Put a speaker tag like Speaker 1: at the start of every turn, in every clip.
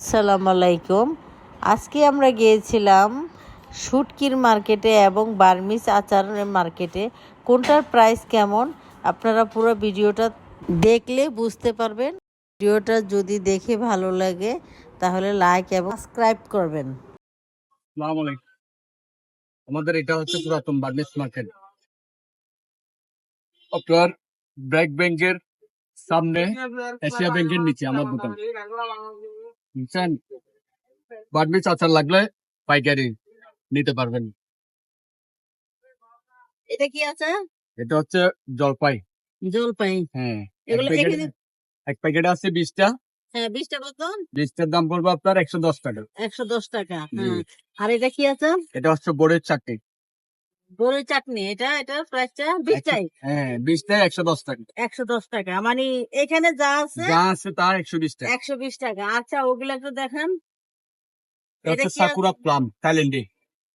Speaker 1: আসসালামু আলাইকুম। আজকে আমরা গিয়েছিলাম শুটকির মার্কেটে এবং বার্মিস আচারের মার্কেটে। কোনটার প্রাইস কেমন? আপনারা পুরো ভিডিওটা দেখলে বুঝতে পারবেন। ভিডিওটা যদি দেখে ভালো লাগে, তাহলে লাইক এবং সাবস্ক্রাইব করবেন।
Speaker 2: সালাম আমাদের এটা হচ্ছে পুরাতন বার্নিস মার্কেট। আপনার ব্র্যাক ব্যাংকের সামনে এশিয়া ব্যাংকের নিচে, আমার দোকান। বুঝছেন আচার লাগলে পাইকারি নিতে পারবেন।
Speaker 1: এটা কি আছে?
Speaker 2: এটা হচ্ছে জলপাই।
Speaker 1: জলপাই।
Speaker 2: হ্যাঁ এক
Speaker 1: এগুলো
Speaker 2: প্যাকেট এক প্যাকেটে আছে বিশটা।
Speaker 1: হ্যাঁ বিশটা কত
Speaker 2: বিশটার দাম পড়বে আপনার একশো দশ টাকা।
Speaker 1: একশো দশ টাকা হ্যাঁ। আর এটা কি আছে?
Speaker 2: এটা হচ্ছে বোর্ডের চাকরি
Speaker 1: বড়ই চাটনি এটা এটা প্রাইসটা বিশটাই
Speaker 2: হ্যাঁ বিশটায় একশো দশ টাকা।
Speaker 1: একশো দশ টাকা। মানে এখানে যা আছে
Speaker 2: যা আছে তার একশো বিশ টাকা।
Speaker 1: একশো বিশ টাকা। আচ্ছা ওগুলো একটু দেখান।
Speaker 2: এটা? সাকুরা প্লাম থাইল্যান্ডে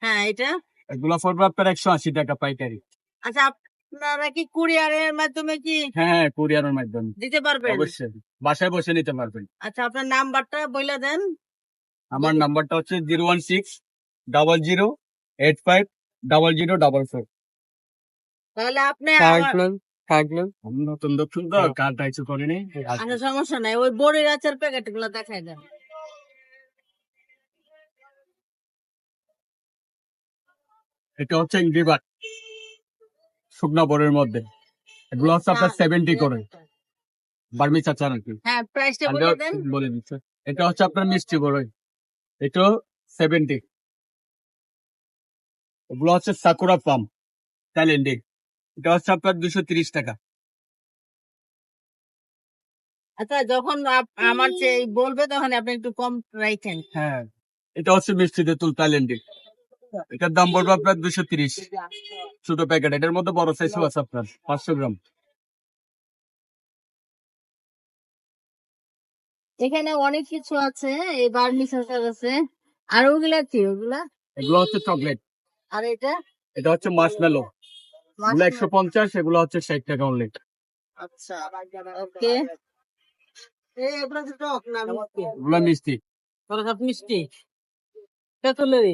Speaker 1: হ্যাঁ এটা।
Speaker 2: এগুলো পড়বে আপনার একশো আশি টাকা পাইকারি।
Speaker 1: আচ্ছা আপনারা কি কুরিয়ারের মাধ্যমে কি
Speaker 2: হ্যাঁ কুরিয়ারের মাধ্যমে।
Speaker 1: দিতে পারবেন?
Speaker 2: অবশ্যই। বাসায় বসে নিতে পারবেন।
Speaker 1: আচ্ছা আপনার নাম্বারটা বলে দেন।
Speaker 2: আমার নাম্বারটা হচ্ছে zero one six double zero eight five double zero double four
Speaker 1: তাহলে আপনি আমার-
Speaker 2: আমি নতুন দক্ষিণ তো কার্ডটা কিছু করিনি?
Speaker 1: আচ্ছা সমস্যা নাই ওই বড়ির আচার প্যাকেটগুলো দেখাই দেন।
Speaker 2: এটা হচ্ছে ইংরিবাট শুকনা বড়ের মধ্যে। এগুলো হচ্ছে আপনার সেভেন্টি করে। বার্মি চাচার আর কি।
Speaker 1: হ্যাঁ প্রাইসটা বলে দেন।
Speaker 2: বলে দিচ্ছে। এটা হচ্ছে আপনার মিষ্টি বড়ই এটাও সেভেন্টি এগুলো হচ্ছে সাকুরা পাম থাইল্যান্ডে এটা হচ্ছে আপনার দুশো তিরিশ টাকা।
Speaker 1: আচ্ছা যখন আমার চেয়ে বলবে তখন আপনি একটু কম রাখেন
Speaker 2: হ্যাঁ এটা হচ্ছে মিষ্টি তেঁতুল থাইল্যান্ডে এটার দাম পড়বে আপনার দুশো তিরিশ। ছোট প্যাকেট এটার মধ্যে বড় সাইজও আছে আপনার পাঁচশো গ্রাম।
Speaker 1: এখানে অনেক কিছু আছে এই বার্মিস আছে আর ওগুলা কি ওগুলা?
Speaker 2: এগুলো হচ্ছে চকলেট।
Speaker 1: আর এটা?
Speaker 2: এটা হচ্ছে মার্শমেলো এগুলো একশো পঞ্চাশ এগুলো হচ্ছে ষাট টাকা অনলি
Speaker 1: আচ্ছা ওকে। এগুলো তো টক না মিষ্টি।
Speaker 2: এগুলো মিষ্টি।
Speaker 1: তোরা সব মিষ্টি? তেঁতুলের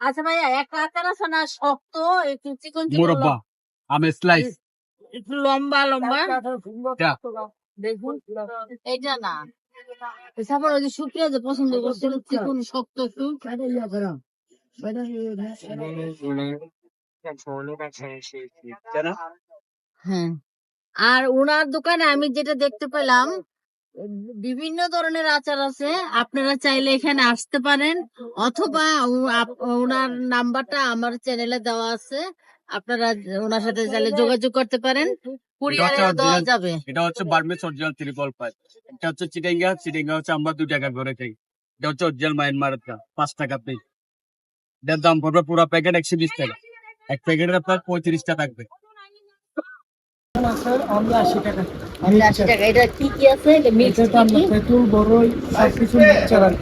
Speaker 1: আচ্ছা ভাইয়া একটা আচার আছে না শক্ত একটু চিকন
Speaker 2: মুরব্বা আমের স্লাইস
Speaker 1: একটু লম্বা লম্বা। দেখুন। এটা না। তারপর ওই যে শুকিয়ে যে পছন্দ করছিল চিকন শক্ত সুখ হ্যাঁ। আর ওনার দোকানে আমি যেটা দেখতে পেলাম বিভিন্ন ধরনের আচার আছে। আপনারা চাইলে এখানে আসতে পারেন অথবা ওনার নাম্বারটা আমার চ্যানেলে দেওয়া আছে। আপনারা ওনার সাথে চাইলে যোগাযোগ করতে পারেন। যাবে।
Speaker 2: এটা হচ্ছে বার্মিস অরিজিনাল ত্রিপল এটা হচ্ছে চিটেঙ্গা চিটেঙ্গা হচ্ছে আমরা দুই টাকা করে খাই। এটা হচ্ছে অরিজিনাল মায়ানমারের পাঁচ টাকা পিস এটার দাম পড়বে পুরো প্যাকেট একশো বিশ টাকা। এক প্যাকেটের আপনার পঁয়ত্রিশটা থাকবে।
Speaker 3: আর কি।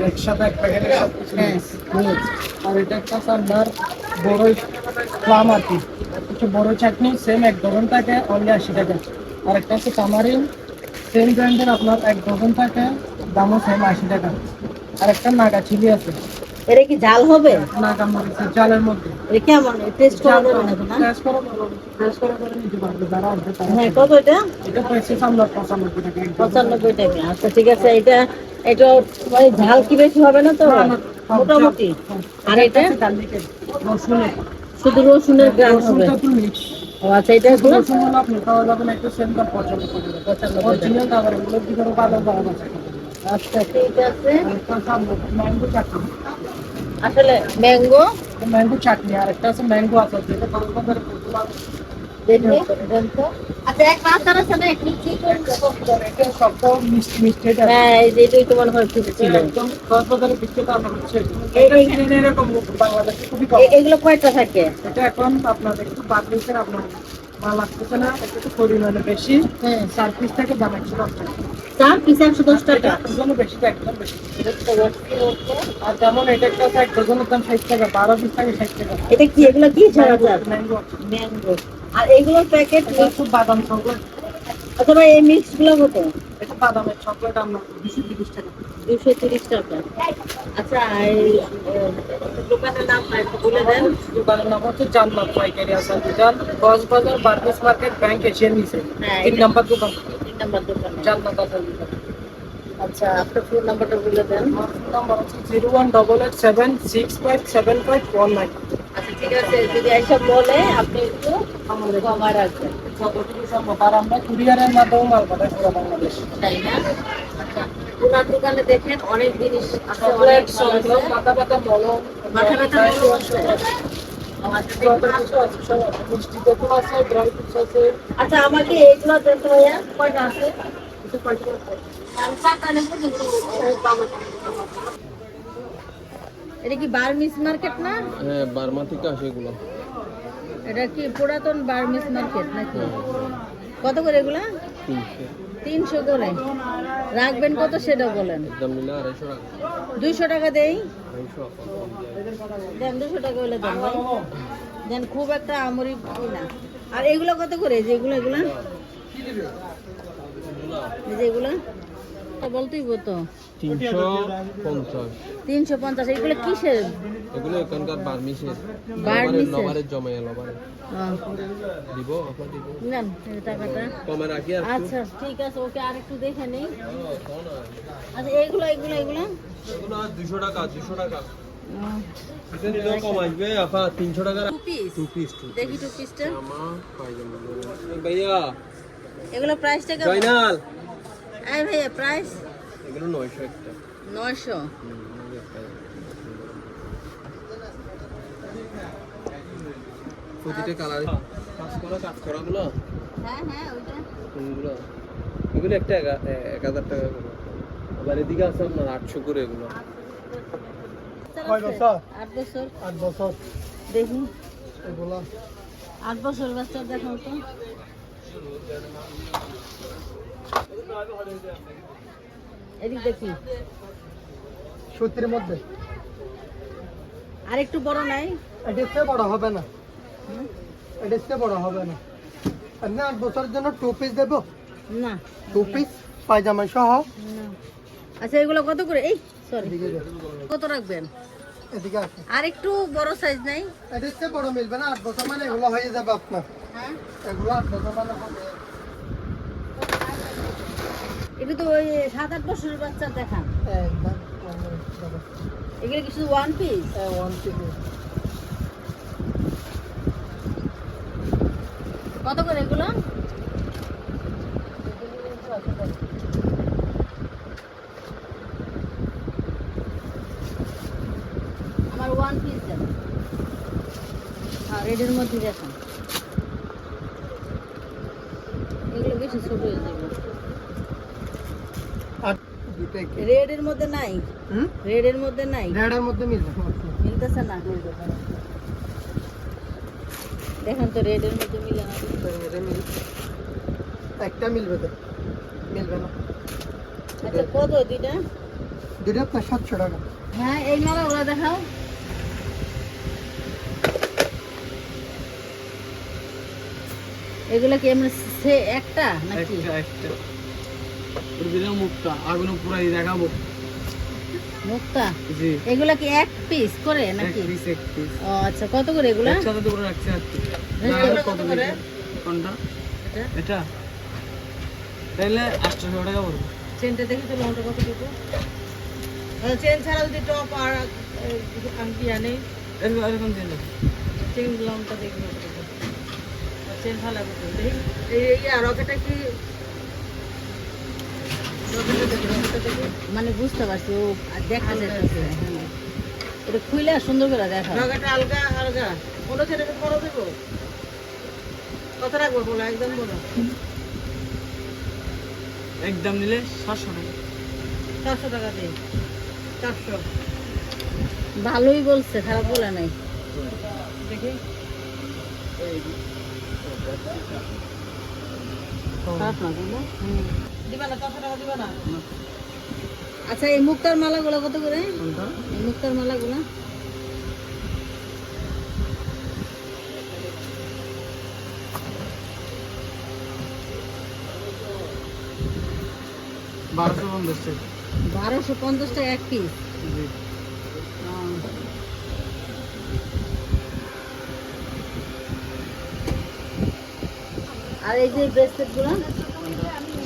Speaker 3: একসাথে এক প্যাকেটে সবকিছু
Speaker 1: হ্যাঁ।
Speaker 3: mix। আর এটা একটা আপনার বড়ই প্লাম আর কি। কিছু বড় চাটনি সেম এক ডজন থাকে অনলি আশি টাকা। আর একটা হচ্ছে তামারিন সেম ব্র্যান্ডের আপনার এক ডজন থাকে দামও সেম আশি টাকা। আর একটা নাগা চিলি আছে।
Speaker 1: এটা কি ঝাল হবে?
Speaker 3: নাগা মরিচের মধ্যে।
Speaker 1: এটা কেমন? টেস্ট করা যাবে না
Speaker 3: টেস্ট করা টেস্ট করা করে নিতে পারবে যারা আসবে
Speaker 1: হ্যাঁ কত এটা?
Speaker 3: এটা পয়সা আমরা পঁচানব্বই টাকা এক ডজন।
Speaker 1: পঁচানব্বই টাকা। আচ্ছা ঠিক আছে এটা এটা মানে ঝাল কি বেশি হবে না তো? মোটামুটি। আর এটা শুধু রসুনের গ্রাম হবে। ও আচ্ছা এটা
Speaker 3: রসুন আপনি যাবেন একটু সেন্টার পঁচানব্বই টাকা।
Speaker 1: পঁচানব্বই
Speaker 3: অরিজিনাল খাবার এগুলো কি করে ভালো ভালো আছে।
Speaker 1: আচ্ছা ঠিক আছে। আসলে ম্যাঙ্গো
Speaker 3: ম্যাঙ্গো চাটনি আর একটা আছে ম্যাঙ্গো আছে যেটা কক্সবাজারে
Speaker 1: দেখি দেন আচ্ছা এক
Speaker 3: এটা সবটা মিষ্টি মিষ্টি এটা।
Speaker 1: হ্যাঁ এই যে এটাই তো মনে হয় ঠিক ছিল
Speaker 3: একদম কক্সবাজারে বিক্রেতা আমার হচ্ছে। এটা কিনে এরকম বাংলাদেশে খুবই কম।
Speaker 1: এগুলো কয়টা থাকে?
Speaker 3: এটা এখন আপনার একটু বাদ দিয়েছে আপনার মাল আসতেছে না একটু পরিমাণে বেশি।
Speaker 1: হ্যাঁ।
Speaker 3: চার থেকে দাম একশো দশ টাকা
Speaker 1: চার পিস একশো দশ টাকা।
Speaker 3: বেশি একদম বেশি। আর যেমন এটা একটা এক ডজনের দাম ষাট টাকা বারো পিস থাকে ষাট টাকা।
Speaker 1: এটা কি এগুলো কি ছাড়া
Speaker 3: ম্যাঙ্গো
Speaker 1: ম্যাঙ্গো আর এগুলোর প্যাকেট
Speaker 3: হচ্ছে বাদাম চকলেট
Speaker 1: আচ্ছা ভাই এই মিক্সগুলো কত?
Speaker 3: এটা বাদামের চকলেট আমরা দুশো তিরিশ টাকা।
Speaker 1: দুশো তিরিশ টাকা। আচ্ছা দোকানের নাম বলে দেন।
Speaker 3: দোকানের নাম হচ্ছে জান্নাত পাইকারি আসার দোকান কক্সবাজার বার্গেস মার্কেট ব্যাংক এশিয়ার নিচে।
Speaker 1: হ্যাঁ,
Speaker 3: তিন নাম্বার দোকান।
Speaker 1: তিন নাম্বার দোকানে।
Speaker 3: আসার দোকান
Speaker 1: আচ্ছা আপনার ফোন নাম্বারটা বলে দেন।
Speaker 3: আমার ফোন নাম্বার হচ্ছে zero one double eight seven six five seven five one nine.
Speaker 1: আচ্ছা ঠিক আছে যদি এইসব বলে আপনি একটু আমাদের কমায় রাখবেন।
Speaker 3: যতটুকু সম্ভব। আর আমরা কুরিয়ারের মাধ্যমে মাল পাঠাই পুরো বাংলাদেশ।
Speaker 1: তাই না? আচ্ছা ওনার দোকানে দেখেন অনেক জিনিস আছে অনেক।
Speaker 3: চকলেট মাথা ব্যথা মলম
Speaker 1: মাথা ব্যথা মলম। আচ্ছা, আচ্ছা আমাকে এইগুলো ভাইয়া কয়টা আছে। এটা কি বার্মিস মার্কেট না?
Speaker 4: হ্যাঁ বার্মা থেকে আসে এগুলো।
Speaker 1: এটা কি পুরাতন বার্মিস মার্কেট নাকি? কত করে এগুলা?
Speaker 4: তিনশো।
Speaker 1: তিনশো করে। রাখবেন কত সেটা বলেন। দুইশো টাকা দেই। দেন দুশো টাকা হলে দেন দেন খুব একটা আমরি না। আর এগুলো কত করে? যেগুলো, এগুলো? এই এগুলো বলতেই তো।
Speaker 4: তিনশো পঞ্চাশ।
Speaker 1: তিনশো পঞ্চাশ এগুলো কিসের?
Speaker 4: এগুলো এখানকার বার্মিসের।
Speaker 1: বার্মিসের?
Speaker 4: লবারের জমাই লবারে দিব আপনার দিব।
Speaker 1: নেন টাকাটা।
Speaker 4: কমে রাখি
Speaker 1: আচ্ছা ঠিক আছে ওকে আর একটু দেখে নেই। আচ্ছা এগুলো
Speaker 4: টাকা টাকা। তিনশো টাকা। এই ভাইয়া
Speaker 1: প্রাইস
Speaker 4: এগুলো নয়শো একটা।
Speaker 1: নয়শো।
Speaker 4: প্রতিটা কালার কাজ করা কাজ করাগুলো
Speaker 1: হ্যাঁ হ্যাঁ ওইটা।
Speaker 4: কোনগুলো? এগুলো একটা এক হাজার টাকা করে। আবার এদিকে আছে আপনার আটশো করে এগুলো।
Speaker 3: কয় বছর?
Speaker 1: আট বছর।
Speaker 3: আট বছর।
Speaker 1: দেখি
Speaker 3: এগুলো?
Speaker 1: আট বছর বাচ্চা দেখাও তো। এদিক দেখি
Speaker 3: সত্যির মধ্যে।
Speaker 1: আর একটু বড় নাই?
Speaker 3: এটা বড় হবে না। এটা বড় হবে না। আপনি আট বছরের জন্য টু পিস দেবো?
Speaker 1: না।
Speaker 3: টু পিস পায়জামা সহ।
Speaker 1: আচ্ছা এগুলো কত করে? এই সরি কত রাখবেন?
Speaker 3: এদিকে আছে
Speaker 1: আর একটু বড় সাইজ নাই?
Speaker 3: এটা বড় মিলবে না আট বছর মানে এগুলো হয়ে যাবে আপনার।
Speaker 1: হ্যাঁ।
Speaker 3: এগুলো আট বছর মানে।
Speaker 1: এটা তো ওই সাত আট বছরের বাচ্চা দেখান। এগুলো কি শুধু ওয়ান পিস
Speaker 3: হ্যাঁ, one piece।
Speaker 1: কত করে এগুলো? আমার ওয়ান পিস দেন আর রেডের মধ্যে দেখান এগুলো বেশি ছোট হয়ে যাবে
Speaker 3: আর দুইটাই কি?
Speaker 1: রেডের মধ্যে নাই।
Speaker 3: হুম?
Speaker 1: রেডের মধ্যে নাই।
Speaker 3: রেডের মধ্যে
Speaker 1: মিলতেছে না। দেখেন তো রেডের মধ্যে মিলে না।
Speaker 3: একটা মিলবে তো। মিলবে না।
Speaker 1: আচ্ছা কত দুইটা?
Speaker 3: আপনার সাতশো টাকা।
Speaker 1: হ্যাঁ এই মালা ওরা দেখাও। এগুলো কি এমনি সে একটা নাকি?
Speaker 2: মুক্তা আগুন পুরাই দেখাবো।
Speaker 1: মুক্তা? এগুলো কি এক পিস করে নাকি? ও আচ্ছা কত করে এগুলো?
Speaker 2: একসাথে করে রাখছে কি।
Speaker 1: কত করে?
Speaker 2: কোনটা?
Speaker 1: এটা?
Speaker 2: তাইলে আটশোশো টাকা পড়বে।
Speaker 1: চেনটা দেখি তো লংটা কত দিতে চেন ছাড়া যদি টপ আর আংটি আনে।
Speaker 2: এরকম দিন
Speaker 1: চেন লংটা দেখি। কত দিতে চেন ভালো দেখি। এই এই আর রকেটটা কি রকেটটা দেখি রকেটটা দেখি মানে বুঝতে পারছি ও আর দেখা যাচ্ছে এটা খুইলে সুন্দর করে দেখা রকেটটা আলগা আলগা। বড় ছেলে বড় দেবো। কত রাখব বলো? একদম বলো
Speaker 2: একদম নিলে সাতশো টাকা।
Speaker 1: চারশো টাকা দিই চারশো। ভালোই বলছে খারাপ বলে নাই। দেখি। খারাপ না বলো। দিবা না চারশো টাকা দিবা না? আচ্ছা এই মুক্তার মালাগুলো কত করে? এই মুক্তার মালাগুলো।
Speaker 2: বারোশো পঞ্চাশ টাকা।
Speaker 1: বারোশো পঞ্চাশ টাকা এক পিস আর এই যে ব্রেসলেট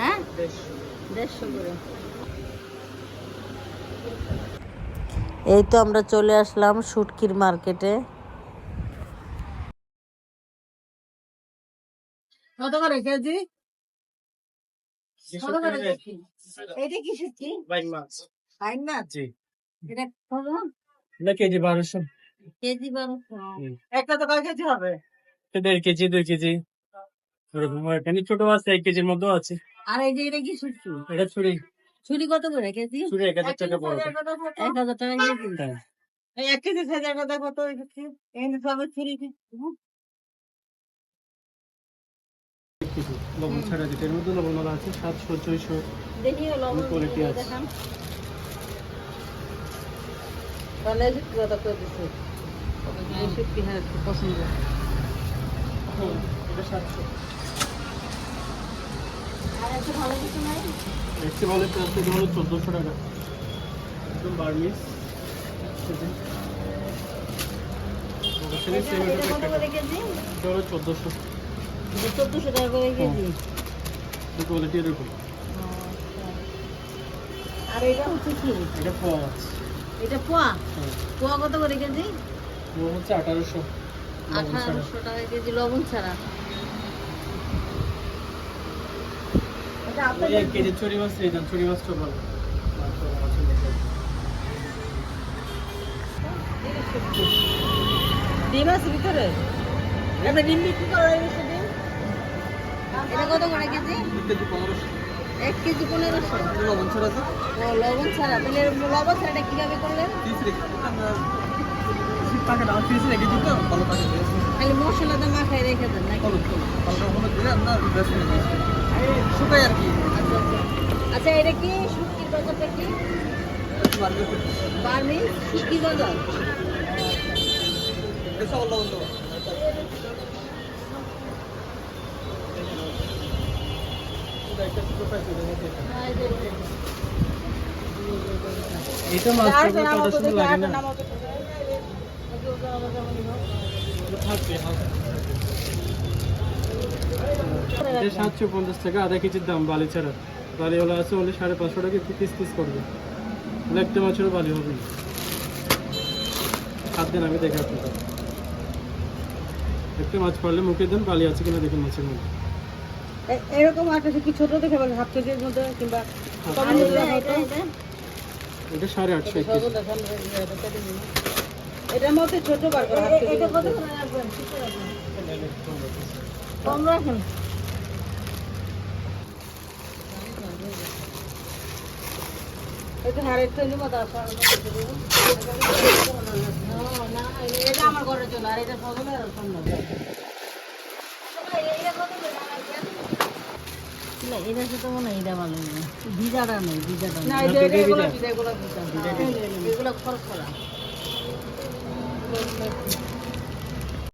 Speaker 1: হ্যাঁ?
Speaker 5: দেড়শো।
Speaker 1: দেড়শো করে। এই তো আমরা চলে আসলাম শুটকির মার্কেটে। কত করে কেজি? কত করে কেজি। এইটা কি শুটকি?
Speaker 5: বাইক মাছ।
Speaker 1: ফাইন না
Speaker 5: জি।
Speaker 1: এটা কত?
Speaker 5: এটা কেজি বারোশো।
Speaker 1: কেজি বারোশো।
Speaker 5: হুম।
Speaker 1: একটা তো কয় কেজি হবে?
Speaker 5: দেড় কেজি দুই কেজি। এখানে ছোট আছে এক কেজির মধ্যেও আছে।
Speaker 1: আর এই যে এটা কি শুটকি
Speaker 5: এটা ছুরি।
Speaker 1: ছুরি কত করে কেজি?
Speaker 5: ছুরি এক হাজার টাকা পড়বে।
Speaker 1: এক হাজার টাকা কেজি।
Speaker 5: হ্যাঁ।
Speaker 1: এই এক কেজি সাইজের কথা কত? এখানে সবে ছুরি
Speaker 5: লবণ ছাড়া যেটা এর মধ্যে লবণ আছে সাতশো ছয়শো।
Speaker 1: দেখি লবণ
Speaker 5: আছে।
Speaker 1: তাহলে শুটকি করে দিচ্ছে হ্যাঁ পছন্দ।
Speaker 5: এটা সাতশো।
Speaker 1: আর ভালো
Speaker 5: একটি বলে এটা হলো চোদ্দোশো টাকা। একদম বার্মিস
Speaker 1: এটা
Speaker 5: হলো চোদ্দোশো।
Speaker 1: চোদ্দশো টাকা করে কেজি।
Speaker 5: কোয়ালিটি এরকম
Speaker 1: আর এটা হচ্ছে কি?
Speaker 5: এটা পাঁচ
Speaker 1: এটা পোয়া?
Speaker 5: হ্যাঁ।
Speaker 1: পোয়া কত করে কেজি?
Speaker 5: ও হচ্ছে আঠারোশো।
Speaker 1: আঠারোশো টাকা কেজি লবণ ছাড়া এটা
Speaker 5: এই
Speaker 1: আপনাদের
Speaker 5: এক কেজি মাছ
Speaker 1: ডিম আছে ভিতরে এটা ডিম বিক্রি করা ডিম এটা কত করে কেজি
Speaker 5: কেজি পনেরোশো
Speaker 1: এক কেজি পনেরোশো
Speaker 5: লবণ ছাড়া আছে
Speaker 1: ও লবণ ছাড়া তাহলে লবণ ছাড়াটা কীভাবে করলেন
Speaker 5: তিরিশ রেখে
Speaker 1: খালি মশলাটা মাখায় দেন নাকি
Speaker 5: শুকাই আর কি।
Speaker 1: আচ্ছা এটা কি? শুটকির বাজারটা কি? বার্মিজ শুটকি বাজার?
Speaker 5: এটা মাছ লাগে না। থাকবে সাতশো পঞ্চাশ টাকা আধা কেজির দাম বালি ছাড়া। বালি হলো আছে হলে সাড়ে পাঁচশো টাকা একটু পিস পিস করবে। তাহলে একটা মাছেরও বালি হবে। হাত দেন আমি দেখে আপনাকে একটা মাছ পারলে মুখে দেন বালি আছে কিনা দেখুন মাছের মধ্যে।
Speaker 1: এরকম একটা কি ছোট দেখে বলে হাফ কেজির মধ্যে কিংবা
Speaker 5: এটা- সাড়ে আটশো
Speaker 1: এটার মধ্যে ছোট বার করে কম রাখেন। এটা হারের তৈরি মতো না এটা আমার ঘরের জন্য আর এটা সজলে আর না এটা তো মনে হয় এটা ভালো না। ভিজাটা নেই ভিজাটা না এগুলো খরচ করা